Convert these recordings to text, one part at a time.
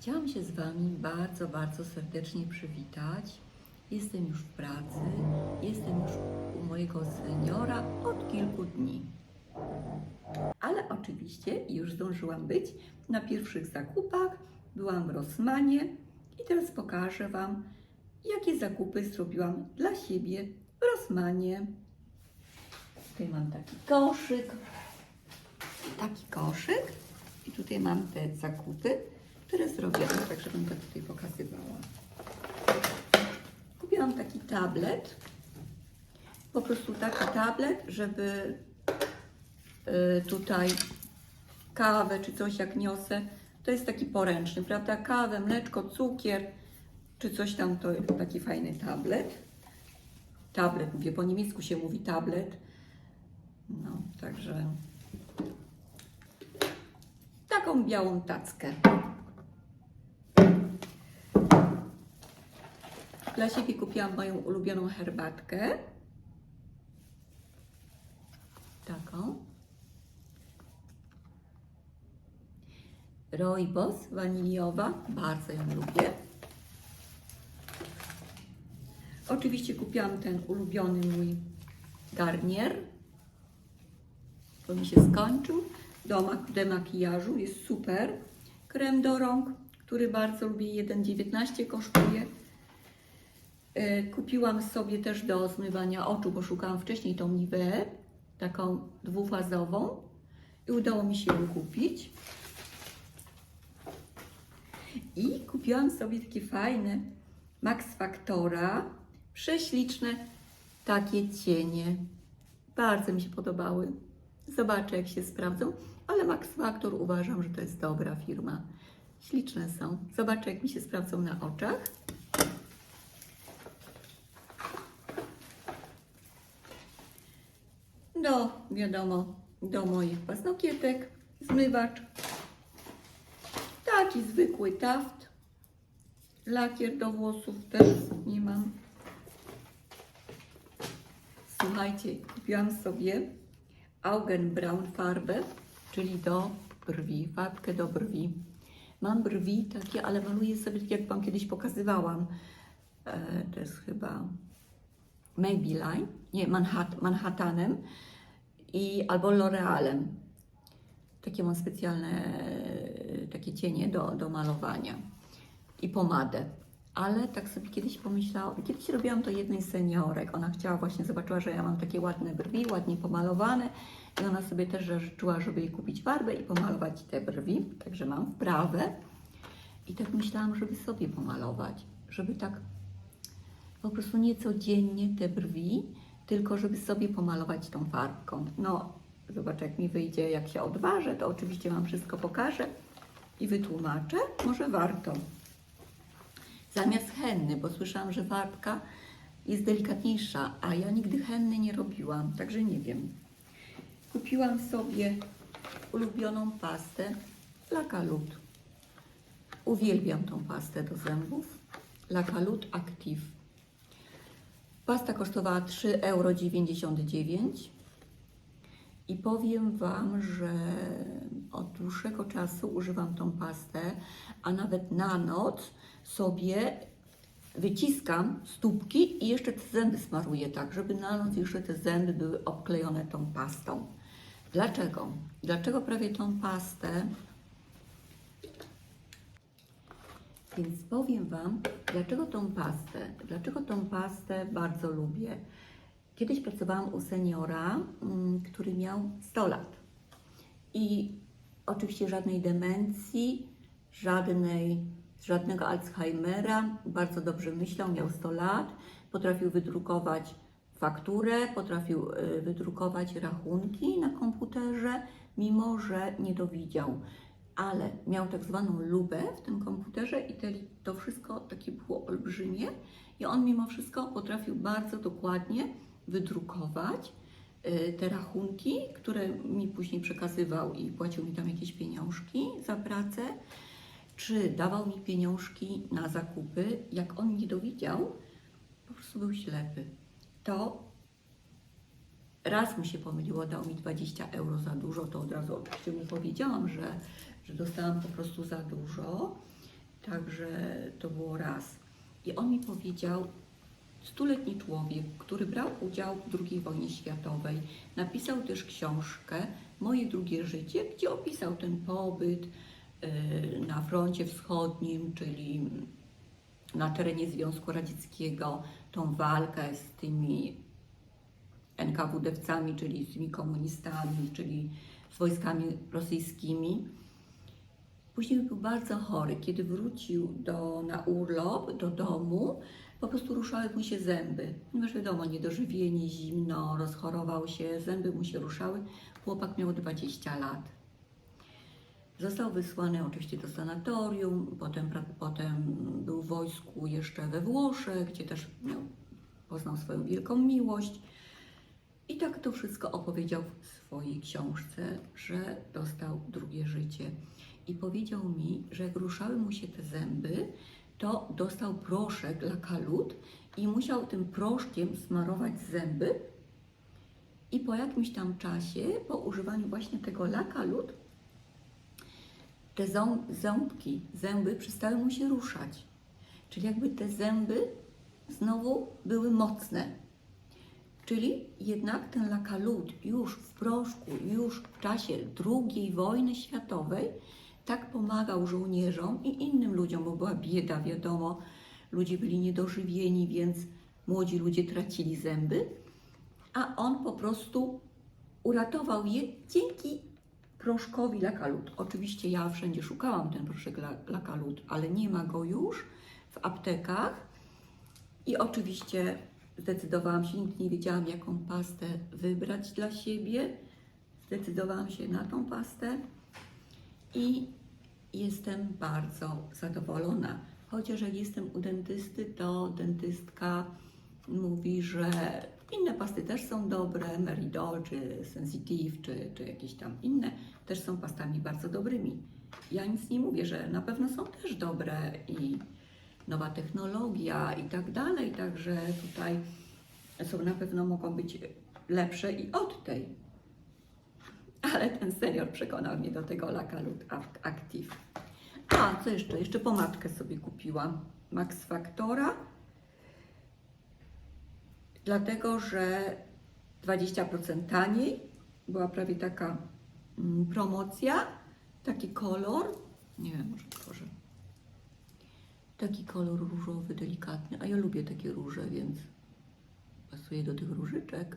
Chciałam się z Wami bardzo, bardzo serdecznie przywitać. Jestem już w pracy, jestem już u mojego seniora od kilku dni. Ale oczywiście już zdążyłam być na pierwszych zakupach, byłam w Rosmanie i teraz pokażę Wam, jakie zakupy zrobiłam dla siebie w Rosmanie. Tutaj mam taki koszyk, taki koszyk i tutaj mam te zakupy, które zrobiłam, tak żebym to tutaj pokazywała. Kupiłam taki tablet, po prostu taki tablet, żeby y, tutaj kawę czy coś jak niosę, to jest taki poręczny, prawda? Kawę, mleczko, cukier czy coś tam, to taki fajny tablet. Tablet, mówię, po niemiecku się mówi tablet. No, także taką białą tackę. Dla siebie kupiłam moją ulubioną herbatkę. Taką. Rooibos waniliowa, bardzo ją lubię. Oczywiście kupiłam ten ulubiony mój garnier. To mi się skończył. Do mak- demakijażu jest super. Krem do rąk, który bardzo lubię, 1,19 kosztuje. E, Kupiłam sobie też do zmywania oczu, bo szukałam wcześniej tą Niveę, taką dwufazową i udało mi się ją kupić. I kupiłam sobie takie fajne Max Factora, prześliczne takie cienie. Bardzo mi się podobały. Zobaczę, jak się sprawdzą, ale Max Factor uważam, że to jest dobra firma. Śliczne są. Zobaczę, jak mi się sprawdzą na oczach. Do, wiadomo, do moich paznokietek, zmywacz. Taki zwykły taft. Lakier do włosów też nie mam. Słuchajcie, kupiłam sobie Augenbrauen farbę, czyli do brwi, farbkę do brwi. Mam brwi takie, ale maluję sobie, tak jak Wam kiedyś pokazywałam. E, to jest chyba Maybelline, nie, Manhat, Manhattanem i albo L'Orealem. Takie mam specjalne takie cienie do, do malowania i pomadę. Ale tak sobie kiedyś pomyślałam, kiedyś robiłam to jednej seniorek. Ona chciała właśnie, zobaczyła, że ja mam takie ładne brwi, ładnie pomalowane i ona sobie też życzyła, żeby jej kupić farbę i pomalować te brwi. Także mam wprawę. I tak myślałam, żeby sobie pomalować, żeby tak po prostu nie codziennie te brwi, tylko żeby sobie pomalować tą farbką. No, zobaczę jak mi wyjdzie, jak się odważę, to oczywiście Wam wszystko pokażę i wytłumaczę. Może warto. Zamiast henny, bo słyszałam, że farbka jest delikatniejsza, a ja nigdy henny nie robiłam, także nie wiem. Kupiłam sobie ulubioną pastę Lakalut. Uwielbiam tą pastę do zębów. Lakalut Active. Pasta kosztowała 3,99 euro. I powiem Wam, że od dłuższego czasu używam tą pastę, a nawet na noc sobie wyciskam stópki i jeszcze te zęby smaruję tak, żeby na noc jeszcze te zęby były obklejone tą pastą. Dlaczego? Dlaczego prawie tą pastę? Więc powiem Wam, dlaczego tą pastę, dlaczego tą pastę bardzo lubię. Kiedyś pracowałam u seniora, mm, który miał 100 lat. I oczywiście żadnej demencji, żadnej, żadnego Alzheimera, bardzo dobrze myślał, miał 100 lat, potrafił wydrukować fakturę, potrafił y, wydrukować rachunki na komputerze, mimo że nie dowidział. Ale miał tak zwaną lubę w tym komputerze i to wszystko takie było olbrzymie i on mimo wszystko potrafił bardzo dokładnie wydrukować y, te rachunki, które mi później przekazywał i płacił mi tam jakieś pieniążki za pracę, czy dawał mi pieniążki na zakupy. Jak on nie dowidział, po prostu był ślepy. To raz mu się pomyliło, dał mi 20 euro za dużo, to od razu oczywiście mu powiedziałam, że, że dostałam po prostu za dużo. Także to było raz. I on mi powiedział, stuletni człowiek, który brał udział w II wojnie światowej, napisał też książkę Moje drugie życie, gdzie opisał ten pobyt y, na froncie wschodnim, czyli na terenie Związku Radzieckiego, tą walkę z tymi NKWD-wcami, czyli z tymi komunistami, czyli z wojskami rosyjskimi. Później był bardzo chory. Kiedy wrócił do, na urlop do domu, po prostu ruszały mu się zęby. Ponieważ wiadomo, niedożywienie, zimno, rozchorował się, zęby mu się ruszały. Chłopak miał 20 lat. Został wysłany oczywiście do sanatorium, potem, potem był w wojsku jeszcze we Włoszech, gdzie też miał, poznał swoją wielką miłość. I tak to wszystko opowiedział w swojej książce, że dostał drugie życie. I powiedział mi, że jak ruszały mu się te zęby, to dostał proszek lakalut i musiał tym proszkiem smarować zęby. I po jakimś tam czasie, po używaniu właśnie tego lakalut, te ząb, ząbki, zęby przestały mu się ruszać. Czyli jakby te zęby znowu były mocne. Czyli jednak ten lakalut już w proszku, już w czasie II wojny światowej tak pomagał żołnierzom i innym ludziom, bo była bieda, wiadomo, ludzie byli niedożywieni, więc młodzi ludzie tracili zęby, a on po prostu uratował je dzięki proszkowi lakalut. Oczywiście ja wszędzie szukałam ten proszek la- lakalut, ale nie ma go już w aptekach. I oczywiście zdecydowałam się, nigdy nie wiedziałam, jaką pastę wybrać dla siebie. Zdecydowałam się na tą pastę i jestem bardzo zadowolona. Chociaż jak jestem u dentysty, to dentystka mówi, że inne pasty też są dobre, Meridol czy Sensitive, czy, czy jakieś tam inne, też są pastami bardzo dobrymi. Ja nic nie mówię, że na pewno są też dobre i nowa technologia i tak dalej, także tutaj są na pewno mogą być lepsze i od tej. Ale ten senior przekonał mnie do tego Lakalut Active. A, co jeszcze? Jeszcze pomadkę sobie kupiłam. Max Factora. Dlatego, że 20% taniej. Była prawie taka mm, promocja. Taki kolor. Nie wiem, może otworzę. Taki kolor różowy, delikatny. A ja lubię takie róże, więc pasuje do tych różyczek.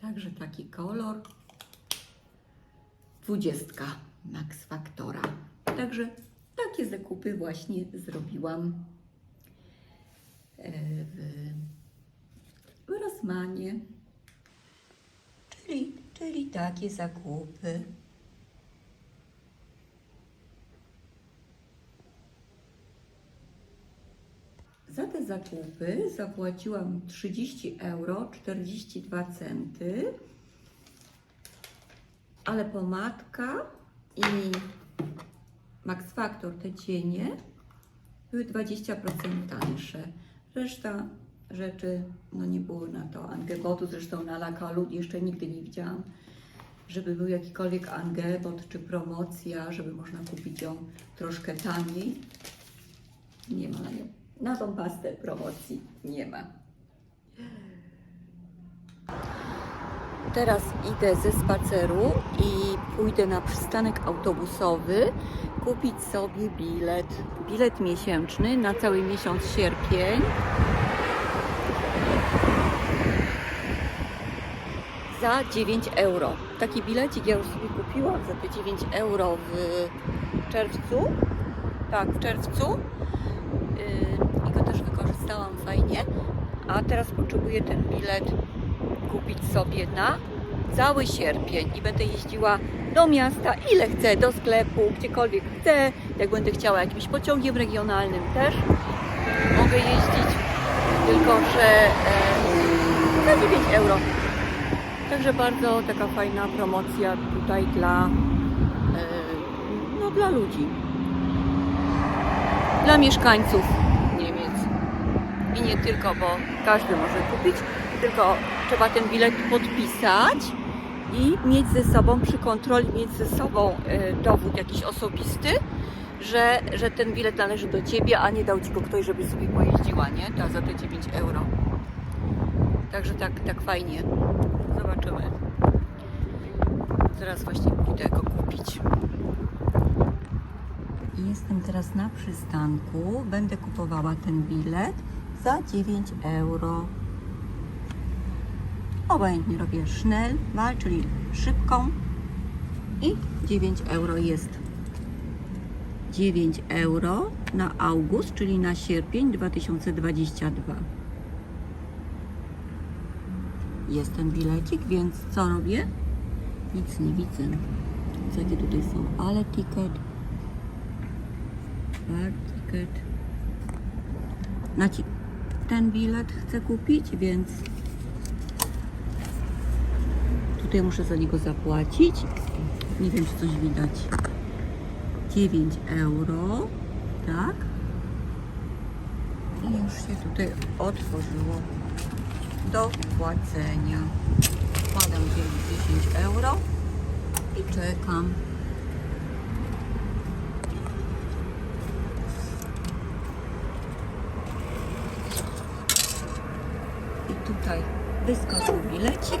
Także taki kolor. Dwudziestka Max Factora. Także takie zakupy właśnie zrobiłam e, w, w Rosmanie. Czyli, czyli takie zakupy. Za te zakupy zapłaciłam 30 euro 42 centy, ale pomadka i Max Factor, te cienie, były 20% tańsze. Reszta rzeczy no nie było na to Angebotu, zresztą na Lakalu jeszcze nigdy nie widziałam, żeby był jakikolwiek Angebot czy promocja, żeby można kupić ją troszkę taniej. Nie ma. Na tą pastę promocji nie ma. Teraz idę ze spaceru i pójdę na przystanek autobusowy kupić sobie bilet. Bilet miesięczny na cały miesiąc sierpień. Za 9 euro. Taki bilecik ja już sobie kupiłam za te 9 euro w czerwcu. Tak, w czerwcu. Yy, I go też wykorzystałam fajnie. A teraz potrzebuję ten bilet kupić sobie na cały sierpień i będę jeździła do miasta ile chcę, do sklepu, gdziekolwiek chcę. Jak będę chciała jakimś pociągiem regionalnym też mogę jeździć, tylko że e, za 9 euro. Także bardzo taka fajna promocja tutaj dla, e, no, dla ludzi, dla mieszkańców Niemiec. I nie tylko, bo każdy może kupić, tylko trzeba ten bilet podpisać i mieć ze sobą przy kontroli, mieć ze sobą e, dowód jakiś osobisty, że, że ten bilet należy do ciebie, a nie dał ci go ktoś, żebyś sobie pojeździła, nie? Ta, za te 9 euro. Także tak, tak fajnie. Zobaczymy. Zaraz właśnie pójdę go kupić. Jestem teraz na przystanku. Będę kupowała ten bilet za 9 euro. Obojętnie robię schnell, mal, czyli szybką i 9 euro jest. 9 euro na august, czyli na sierpień 2022. Jest ten bilecik, więc co robię? Nic nie widzę. Jakie tutaj są? Ale ticket. Bar ticket. Ten bilet chcę kupić, więc tutaj muszę za niego zapłacić. Nie wiem, czy coś widać. 9 euro, tak? I już się tutaj otworzyło do płacenia. Wkładam 10 euro i czekam. I tutaj wyskoczył bilecik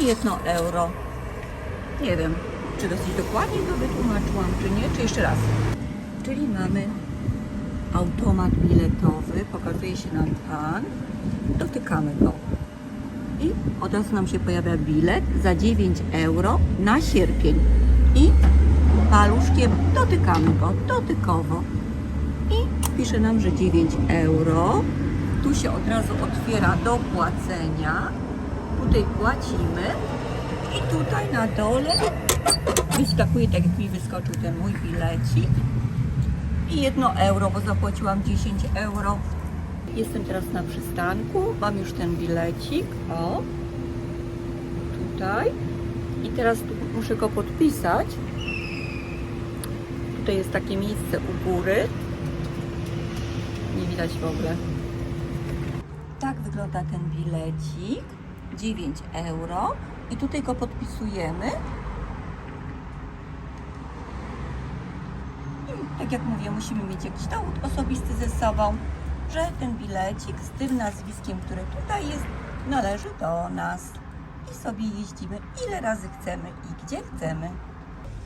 i jedno euro. Nie wiem, czy dosyć dokładnie to wytłumaczyłam, czy nie, czy jeszcze raz. Czyli mamy automat biletowy, pokazuje się nam pan, dotykamy go. I od razu nam się pojawia bilet za 9 euro na sierpień. I paluszkiem dotykamy go dotykowo. I pisze nam, że 9 euro. Tu się od razu otwiera do płacenia. Tutaj płacimy. I tutaj na dole wyskakuje, tak jak mi wyskoczył ten mój bilecik. I jedno euro, bo zapłaciłam 10 euro. Jestem teraz na przystanku, mam już ten bilecik, o, tutaj. I teraz muszę go podpisać. Tutaj jest takie miejsce u góry. Nie widać w ogóle. Tak wygląda ten bilecik. 9 euro. I tutaj go podpisujemy. Tak jak mówię, musimy mieć jakiś dowód osobisty ze sobą, że ten bilecik z tym nazwiskiem, które tutaj jest, należy do nas. I sobie jeździmy ile razy chcemy i gdzie chcemy.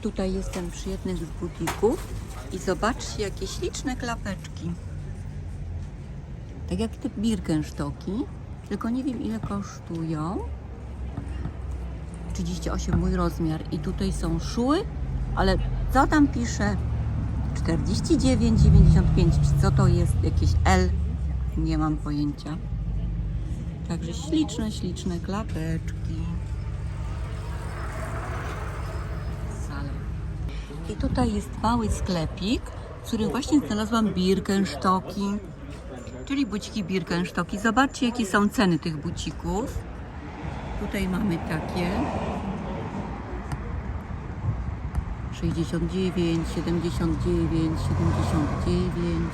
Tutaj jestem przy jednym z butików i zobaczcie, jakie śliczne klapeczki. Tak jak te Birkenstocki, tylko nie wiem ile kosztują. 38 mój rozmiar i tutaj są szły, ale co tam pisze? 49,95. Czy co to jest? Jakieś L? Nie mam pojęcia. Także śliczne, śliczne klapeczki. I tutaj jest mały sklepik, w którym właśnie znalazłam Birkenstocki, czyli buciki Birkenstocki. Zobaczcie, jakie są ceny tych bucików. Tutaj mamy takie 69, 79, 79,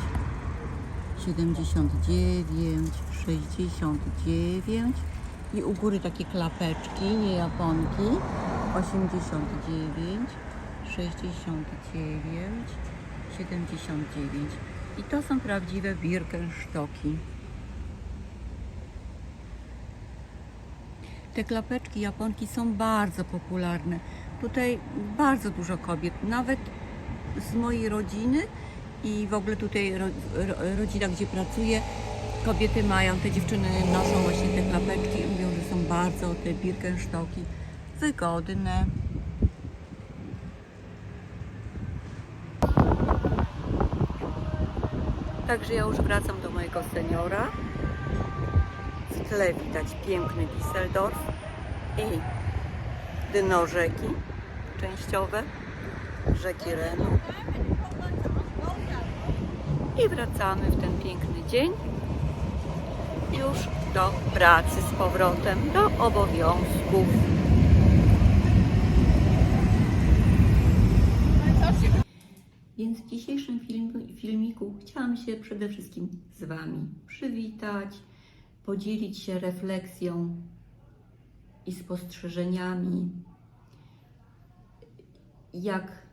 79, 69 i u góry takie klapeczki, nie japonki 89, 69, 79 i to są prawdziwe Birkenstocki. Te klapeczki japonki są bardzo popularne. Tutaj bardzo dużo kobiet, nawet z mojej rodziny i w ogóle tutaj ro, ro, rodzina, gdzie pracuję, kobiety mają, te dziewczyny noszą właśnie te klapeczki i mówią, że są bardzo te Birkenstocki wygodne. Także ja już wracam do mojego seniora. W tle widać piękny Düsseldorf i dno rzeki częściowe, rzeki Renu. I wracamy w ten piękny dzień już do pracy z powrotem, do obowiązków. Więc w dzisiejszym film, filmiku chciałam się przede wszystkim z Wami przywitać, podzielić się refleksją i spostrzeżeniami, jak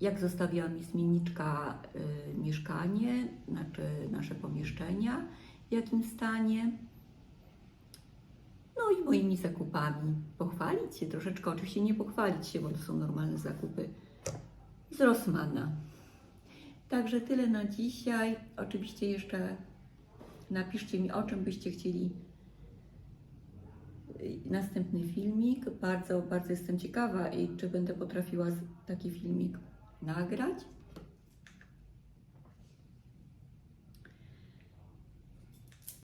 jak zostawiła mi zmienniczka y, mieszkanie, znaczy nasze pomieszczenia, w jakim stanie. No i moimi zakupami. Pochwalić się troszeczkę, oczywiście nie pochwalić się, bo to są normalne zakupy z Rossmana. Także tyle na dzisiaj. Oczywiście jeszcze napiszcie mi, o czym byście chcieli y, następny filmik. Bardzo, bardzo jestem ciekawa i czy będę potrafiła taki filmik nagrać.